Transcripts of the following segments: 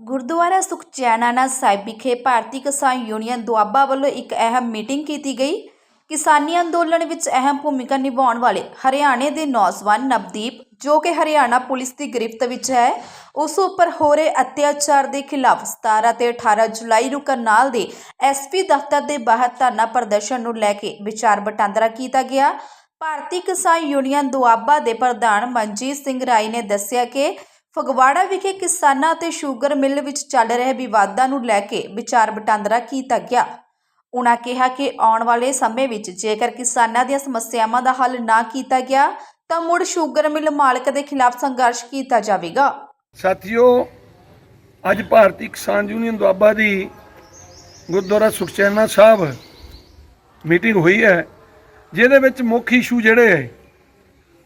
ਗੁਰਦੁਆਰਾ ਸੁਖਚੈਨਾਨਾ ਸਾਹਿਬ ਵਿਖੇ ਭਾਰਤੀ ਕਿਸਾਨ ਯੂਨੀਅਨ ਦੁਆਬਾ ਵੱਲੋਂ ਇੱਕ ਅਹਿਮ ਮੀਟਿੰਗ ਕੀਤੀ ਗਈ। ਕਿਸਾਨੀ ਅੰਦੋਲਨ ਵਿੱਚ ਅਹਿਮ ਭੂਮਿਕਾ ਨਿਭਾਉਣ ਵਾਲੇ ਹਰਿਆਣੇ ਦੇ ਨੌਜਵਾਨ ਨਵਦੀਪ, ਜੋ ਕਿ ਹਰਿਆਣਾ ਪੁਲਿਸ ਦੀ ਗ੍ਰਿਫਤ ਵਿੱਚ ਹੈ, ਉਸ ਉੱਪਰ ਹੋ ਰਹੇ ਅਤਿਆਚਾਰ ਦੇ ਖਿਲਾਫ 17 ਤੇ 18 ਜੁਲਾਈ ਨੂੰ ਕਰਨਾਲ ਦੇ ਐਸਪੀ ਦਫ਼ਤਰ ਦੇ ਬਾਹਰ ਧਰਨਾ ਪ੍ਰਦਰਸ਼ਨ ਨੂੰ ਲੈ ਕੇ ਵਿਚਾਰ ਵਟਾਂਦਰਾ ਕੀਤਾ ਗਿਆ। ਭਾਰਤੀ ਕਿਸਾਨ ਯੂਨੀਅਨ ਦੁਆਬਾ ਦੇ ਪ੍ਰਧਾਨ ਮਨਜੀਤ ਸਿੰਘ ਰਾਈ ਨੇ ਦੱਸਿਆ ਕਿ ਫਗਵਾੜਾ ਵਿਖੇ ਕਿਸਾਨਾਂ ਅਤੇ ਸ਼ੂਗਰ ਮਿੱਲ ਵਿੱਚ ਚੱਲ ਰਹੇ ਵਿਵਾਦਾਂ ਨੂੰ ਲੈ ਕੇ ਵਿਚਾਰ ਵਟਾਂਦਰਾ ਕੀਤਾ ਗਿਆ। ਉਨ੍ਹਾਂ ਕਿਹਾ ਕਿ ਆਉਣ ਵਾਲੇ ਸਮੇਂ ਵਿੱਚ ਜੇਕਰ ਕਿਸਾਨਾਂ ਦੀਆਂ ਸਮੱਸਿਆਵਾਂ ਦਾ ਹੱਲ ਨਾ ਕੀਤਾ ਗਿਆ, ਤਾਂ ਮੁੜ ਸ਼ੂਗਰ ਮਿੱਲ ਮਾਲਕ ਦੇ ਖਿਲਾਫ ਸੰਘਰਸ਼ ਕੀਤਾ ਜਾਵੇਗਾ। ਸਾਥੀਓ, ਅੱਜ ਭਾਰਤੀ ਕਿਸਾਨ ਯੂਨੀਅਨ ਦੁਆਬਾ ਦੀ ਗੁਰਦੁਆਰਾ ਸੁਖਚੈਨਾ ਸਾਹਿਬ ਮੀਟਿੰਗ ਹੋਈ ਹੈ, ਜਿਹਦੇ ਵਿੱਚ ਮੁੱਖ ਇਸ਼ੂ ਜਿਹੜੇ ਹੈ,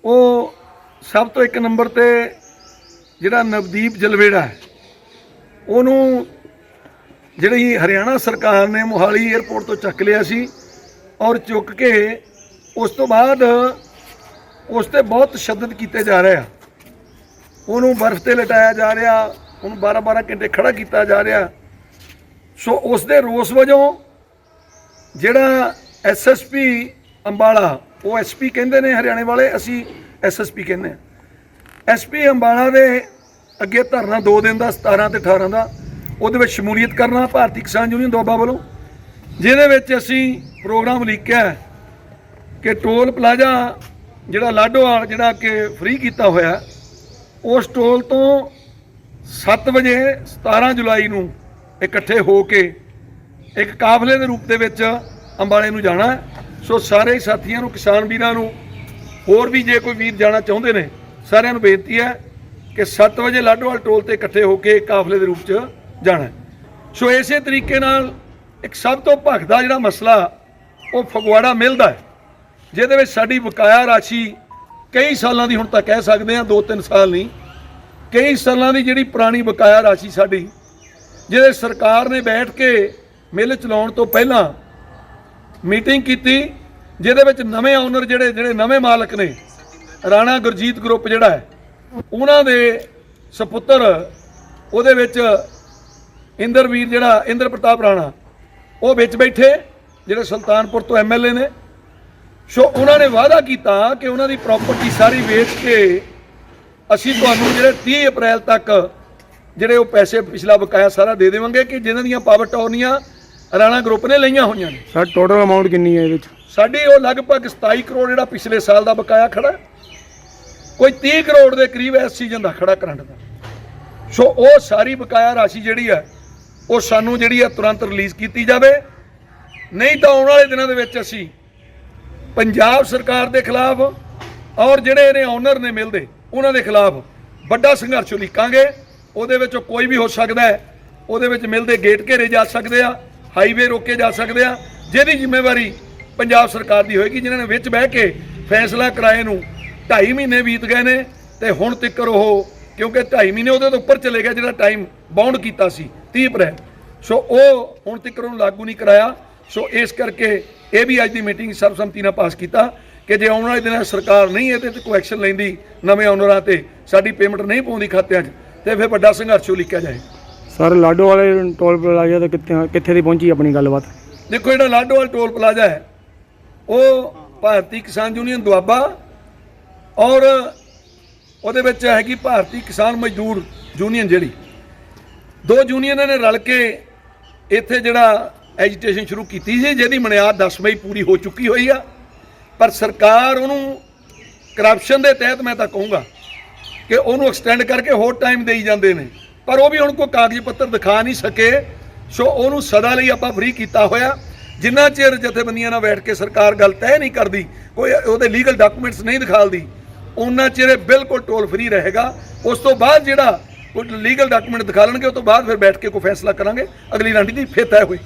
ਉਹ ਸਭ ਤੋਂ ਇੱਕ ਨੰਬਰ ਤੇ ਜਿਹੜਾ ਨਵਦੀਪ ਜਲਵੇੜਾ ਉਹਨੂੰ ਜਿਹੜੀ ਹਰਿਆਣਾ ਸਰਕਾਰ ਨੇ ਮੋਹਾਲੀ 에ਅਰਪੋਰਟ ਤੋਂ ਚੱਕ ਲਿਆ ਸੀ ਔਰ ਚੁੱਕ ਕੇ ਉਸ ਤੋਂ ਬਾਅਦ ਉਸ ਤੇ ਬਹੁਤ ਤਸ਼ੱਦਦ ਕੀਤੇ ਜਾ ਰਹੇ ਆ। ਉਹਨੂੰ ਬਰਫ਼ ਤੇ ਲਟਾਇਆ ਜਾ ਰਿਹਾ, ਉਹਨੂੰ 12-12 ਘੰਟੇ ਖੜਾ ਕੀਤਾ ਜਾ ਰਿਹਾ। ਸੋ ਉਸ ਦੇ ਰੋਸ ਵਜੋਂ ਜਿਹੜਾ ਐਸਐਸਪੀ ਅੰਬਾਲਾ, ਉਹ ਐਸਪੀ ਕਹਿੰਦੇ ਨੇ ਹਰਿਆਣੇ ਵਾਲੇ, ਅਸੀਂ ਐਸਐਸਪੀ ਕਹਿੰਦੇ ਆ। ਐਸਪੀ ਅੰਬਾਲਾ ਦੇ ਅੱਗੇ ਧਰਨਾ 2 ਦਿਨ ਦਾ 17 ਤੇ 18 ਦਾ, ਉਹਦੇ ਵਿੱਚ ਸ਼ਮੂਲੀਅਤ ਕਰਨਾ, ਭਾਰਤੀ ਕਿਸਾਨ ਯੂਨੀਅਨ ਦੁਆਬਾ ਵੱਲੋਂ, ਜਿਹਦੇ ਵਿੱਚ ਅਸੀਂ ਪ੍ਰੋਗਰਾਮ ਲਿਖਿਆ ਕਿ ਟੋਲ ਪਲਾਜ਼ਾ ਜਿਹੜਾ ਲਾਡੋਵਾਲ, ਜਿਹੜਾ ਕਿ ਫ੍ਰੀ ਕੀਤਾ ਹੋਇਆ ਉਸ ਟੋਲ ਤੋਂ 7 ਵਜੇ 17 ਜੁਲਾਈ ਨੂੰ ਇਕੱਠੇ ਹੋ ਕੇ ਇੱਕ ਕਾਫਲੇ ਦੇ ਰੂਪ ਦੇ ਵਿੱਚ ਅੰਬਾਲੇ ਨੂੰ ਜਾਣਾ ਸੋ ਸਾਰੇ ਸਾਥੀਆਂ ਨੂੰ, ਕਿਸਾਨ ਵੀਰਾਂ ਨੂੰ ਹੋਰ ਵੀ ਜੇ ਕੋਈ ਵੀਰ ਜਾਣਾ ਚਾਹੁੰਦੇ ਨੇ ਸਾਰਿਆਂ ਨੂੰ ਬੇਨਤੀ ਹੈ ਕਿ 7 ਵਜੇ ਲਾਡੋਵਾਲ ਟੋਲ ਤੇ ਇਕੱਠੇ ਹੋ ਕੇ ਕਾਫਲੇ ਦੇ ਰੂਪ 'ਚ ਜਾਣਾ ਸੋ ਇਸੇ ਤਰੀਕੇ ਨਾਲ ਇੱਕ ਸਭ ਤੋਂ ਭਖਦਾ ਜਿਹੜਾ ਮਸਲਾ ਉਹ ਫਗਵਾੜਾ ਮਿਲਦਾ ਹੈ, ਜਿਹਦੇ ਵਿੱਚ ਸਾਡੀ ਬਕਾਇਆ ਰਾਸ਼ੀ ਕਈ ਸਾਲਾਂ ਦੀ ਹੁਣ ਤਾਂ ਕਹਿ ਸਕਦੇ ਹਾਂ 2-3 ਸਾਲ ਨਹੀਂ, ਕਈ ਸਾਲਾਂ ਦੀ ਜਿਹੜੀ ਪੁਰਾਣੀ ਬਕਾਇਆ ਰਾਸ਼ੀ ਸਾਡੀ, ਜਿਹਦੇ ਸਰਕਾਰ ਨੇ ਬੈਠ ਕੇ ਮਿਲ ਚਲਾਉਣ ਤੋਂ ਪਹਿਲਾਂ ਮੀਟਿੰਗ ਕੀਤੀ, ਜਿਹਦੇ ਵਿੱਚ ਨਵੇਂ ਓਨਰ ਜਿਹੜੇ ਜਿਹੜੇ ਨਵੇਂ ਮਾਲਕ ਨੇ ਰਾਣਾ ਗੁਰਜੀਤ ਗਰੁੱਪ ਜਿਹੜਾ ਹੈ ਉਹਨਾਂ ਦੇ ਸੁਪੁੱਤਰ ਉਹਦੇ ਵਿੱਚ ਇੰਦਰਵੀਰ ਜਿਹੜਾ ਇੰਦਰ ਪ੍ਰਤਾਪ ਰਾਣਾ ਉਹ ਵਿੱਚ ਬੈਠੇ ਜਿਹੜੇ ਸੁਲਤਾਨਪੁਰ ਤੋਂ ਐਮਐਲਏ ਨੇ। ਸੋ ਉਹਨਾਂ ਨੇ ਵਾਅਦਾ ਕੀਤਾ ਕਿ ਉਹਨਾਂ ਦੀ ਪ੍ਰਾਪਰਟੀ ਸਾਰੀ ਵੇਚ ਕੇ ਅਸੀਂ ਤੁਹਾਨੂੰ ਜਿਹੜੇ 30 ਅਪ੍ਰੈਲ ਤੱਕ ਜਿਹੜੇ ਉਹ ਪੈਸੇ ਪਿਛਲਾ ਬਕਾਇਆ ਸਾਰਾ ਦੇ ਦੇਵਾਂਗੇ ਕਿ ਜਿਨ੍ਹਾਂ ਦੀਆਂ ਪਾਵਰ ਟੌਰਨੀਆਂ ਰਾਣਾ ਗਰੁੱਪ ਨੇ ਲਈਆਂ ਹੋਈਆਂ ਨੇ। ਸਰ ਟੋਟਲ ਅਮਾਉਂਟ ਕਿੰਨੀ ਹੈ ਇਹਦੇ ਵਿੱਚ? ਸਾਡੀ ਉਹ ਲਗਭਗ 27 ਕਰੋੜ ਜਿਹੜਾ ਪਿਛਲੇ ਸਾਲ ਦਾ ਬਕਾਇਆ ਖੜਾ। ਕੋਈ 30 ਕਰੋੜ ਦੇ ਕਰੀਬ ਇਸ ਸੀਜ਼ਨ ਦਾ ਖੜਾ ਕਰੰਟ ਦਾ। ਸੋ ਉਹ ਸਾਰੀ ਬਕਾਇਆ ਰਾਸ਼ੀ ਜਿਹੜੀ ਹੈ, ਉਹ ਸਾਨੂੰ ਜਿਹੜੀ ਹੈ ਤੁਰੰਤ ਰਿਲੀਜ਼ ਕੀਤੀ ਜਾਵੇ। ਨਹੀਂ ਤਾਂ ਆਉਣ ਵਾਲੇ ਦਿਨਾਂ ਦੇ ਵਿੱਚ ਅਸੀਂ ਪੰਜਾਬ ਸਰਕਾਰ ਦੇ ਖਿਲਾਫ ਔਰ ਜਿਹੜੇ ਇਹਨੇ ਓਨਰ ਨੇ ਮਿਲਦੇ, ਉਹਨਾਂ ਦੇ ਖਿਲਾਫ ਵੱਡਾ ਸੰਘਰਸ਼ ਉਲੀਕਾਂਗੇ। ਉਹਦੇ ਵਿੱਚੋਂ ਕੋਈ ਵੀ ਹੋ ਸਕਦਾ ਹੈ, ਉਹਦੇ ਵਿੱਚ ਮਿਲਦੇ ਗੇਟ ਘੇਰੇ ਜਾ ਸਕਦੇ ਆ ਹਾਈਵੇ ਰੋਕੇ ਜਾ ਸਕਦੇ ਆ। ਜਿਹਦੀ ਜ਼ਿੰਮੇਵਾਰੀ ਪੰਜਾਬ ਸਰਕਾਰ ਦੀ ਹੋਏਗੀ, ਜਿਨ੍ਹਾਂ ਨੇ ਵਿੱਚ ਬਹਿ ਕੇ ਫੈਸਲਾ ਕਰਾਏ ਨੂੰ 2.5 ਮਹੀਨੇ ਬੀਤ ਗਏ ਨੇ ਤੇ ਹੁਣ ਤੱਕ ਉਹ ਕਿਉਂਕਿ 2.5 ਮਹੀਨੇ ਉਹਦੇ ਤੋਂ ਉੱਪਰ ਚਲੇ ਗਿਆ ਜਿਹੜਾ ਟਾਈਮ ਬਾਉਂਡ ਕੀਤਾ ਸੀ 30 ਅਪ੍ਰੈਲ। ਸੋ ਉਹ ਹੁਣ ਤੱਕ ਉਹਨੂੰ ਲਾਗੂ ਨਹੀਂ ਕਰਾਇਆ। ਸੋ ਇਸ ਕਰਕੇ ਇਹ ਵੀ ਅੱਜ ਦੀ ਮੀਟਿੰਗ ਸਰਬਸੰਮਤੀ ਨਾਲ ਪਾਸ ਕੀਤਾ ਕਿ ਜੇ ਆਉਣ ਵਾਲੇ ਦਿਨਾਂ ਸਰਕਾਰ ਨਹੀਂ ਇਹਦੇ ਤੇ ਕੋਈ ਐਕਸ਼ਨ ਲੈਂਦੀ ਨਵੇਂ ਓਨਰਾਂ ਤੇ ਸਾਡੀ ਪੇਮੈਂਟ ਨਹੀਂ ਪਾਉਂਦੀ ਖਾਤਿਆਂ 'ਚ ਤੇ ਫਿਰ ਵੱਡਾ ਸੰਘਰਸ਼ ਉਲੀਕਿਆ ਜਾਏ। ਸਰ ਲਾਡੋ ਵਾਲੇ ਟੋਲ ਪਲਾਜ਼ਾ ਤੇ ਕਿੱਥੇ ਕਿੱਥੇ ਦੀ ਪਹੁੰਚੀ ਆਪਣੀ ਗੱਲਬਾਤ? ਦੇਖੋ ਜਿਹੜਾ ਲਾਡੋਵਾਲ ਟੋਲ ਪਲਾਜ਼ਾ ਹੈ ਉਹ ਭਾਰਤੀ ਕਿਸਾਨ ਯੂਨੀਅਨ ਦੁਆਬਾ ਔਰ ਉਹਦੇ ਵਿੱਚ ਹੈਗੀ ਭਾਰਤੀ ਕਿਸਾਨ ਮਜ਼ਦੂਰ ਯੂਨੀਅਨ ਜਿਹੜੀ, ਦੋ ਯੂਨੀਅਨਾਂ ਨੇ ਰਲ ਕੇ ਇੱਥੇ ਜਿਹੜਾ ਐਜੀਟੇਸ਼ਨ ਸ਼ੁਰੂ ਕੀਤੀ ਸੀ, ਜਿਹਦੀ ਮਨਿਆਦ 10 ਮਈ ਪੂਰੀ ਹੋ ਚੁੱਕੀ ਹੋਈ ਆ। ਪਰ ਸਰਕਾਰ ਉਹਨੂੰ ਕਰਪਸ਼ਨ ਦੇ ਤਹਿਤ ਮੈਂ ਤਾਂ ਕਹੂੰਗਾ ਕਿ ਉਹਨੂੰ ਐਕਸਟੈਂਡ ਕਰਕੇ ਹੋਰ ਟਾਈਮ ਦੇਈ ਜਾਂਦੇ ਨੇ। ਪਰ ਉਹ ਵੀ ਹੁਣ ਕੋਈ ਕਾਗਜ਼ ਪੱਤਰ ਦਿਖਾ ਨਹੀਂ ਸਕੇ, ਸੋ ਉਹਨੂੰ ਸਦਾ ਲਈ ਆਪਾਂ ਫ੍ਰੀ ਕੀਤਾ ਹੋਇਆ। ਜਿੰਨਾ ਚਿਰ ਜਥੇਬੰਦੀਆਂ ਨਾਲ ਬੈਠ ਕੇ ਸਰਕਾਰ ਗੱਲ ਤੈਅ ਨਹੀਂ ਕਰਦੀ, ਕੋਈ ਉਹਦੇ ਲੀਗਲ ਡਾਕੂਮੈਂਟਸ ਨਹੀਂ ਦਿਖਾਲਦੀ ਉਹਨਾਂ ਚਿਰ ਬਿਲਕੁਲ ਟੋਲ ਫ੍ਰੀ ਰਹੇਗਾ। ਉਸ ਤੋਂ ਬਾਅਦ ਜਿਹੜਾ ਕੋਈ ਲੀਗਲ ਡਾਕੂਮੈਂਟ ਦਿਖਾ ਲੈਣਗੇ ਉਸ ਤੋਂ ਬਾਅਦ ਫਿਰ ਬੈਠ ਕੇ ਕੋਈ ਫੈਸਲਾ ਕਰਾਂਗੇ। ਅਗਲੀ ਰਣਨੀਤੀ ਫਿਰ ਤੈਅ ਹੋਈ